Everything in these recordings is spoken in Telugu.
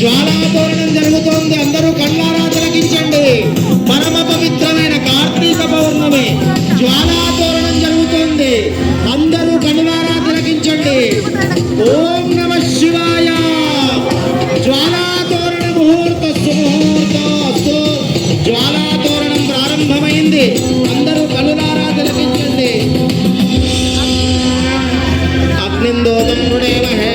జ్వాలాతోరణం జరుగుతోంది. అందరూ కళ్ళారా తిలకించండి పరమ పవిత్రమైన కార్తీక పౌర్ణమి జ్వాలాతోరణం జరుగుతోంది. అందరూ కళ్ళారా తిలకించండి ఓం నమ శివాయ. జ్వాలాతోరణ ముహూర్త సుముహూర్త జ్వాలాతోరణం ప్రారంభమైంది. అందరూ కళ్ళారా తిలకించండి అగ్నిందోదం మృడేమహే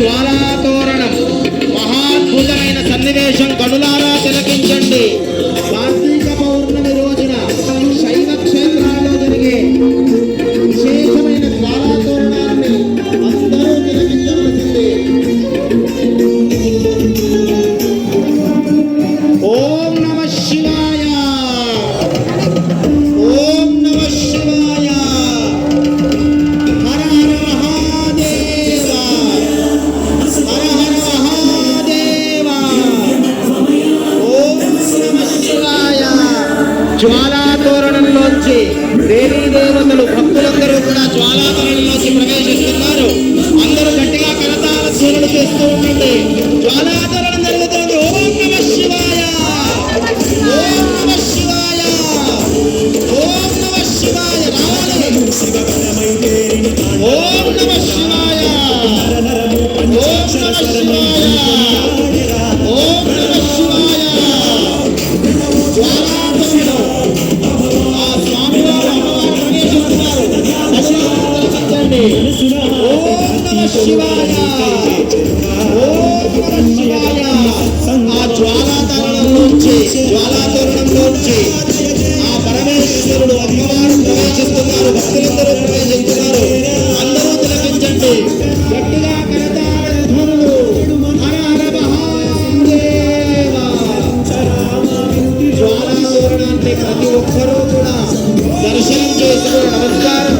జ్వాలాతోరణం మహాద్భుతమైన సన్నివేశం కనులారా. జ్వాలాతోరణంలోంచి దేవీ దేవతలు భక్తులందరూ కూడా జ్వాలాతోరణంలోకి ప్రవేశిస్తున్నారు. అందరూ గట్టిగా కరతాల సూర్యుడు చేస్తూ ఉండండి. జ్వాలాతోరణం జరుగుతుంది. ఓం నమ శివాయ. ఓం నమ శివాయ. ఓం నమ శివాయ. ఓం నమ శివాయ. ఓం నమ శివాయ. ఓం నమ శివాయ. జ్వాలాతోరణం ఆ జ్వాలాతోరణంలోంచి జ్వాలాతోరణంలోంచి ఆ పరమేశ్వరుడు అమ్మవారు ప్రవేశిస్తున్నారు భక్తులందరూ ప్రవేశిస్తున్నారు అందరూ తిలకించండి గట్టిగా కరతాళ ధ్వనులు హర హర మహాదేవ జ్వాలాతోరణాన్ని ప్రతి ఒక్కరూ కూడా దర్శనం చేసుకొని నమస్కారం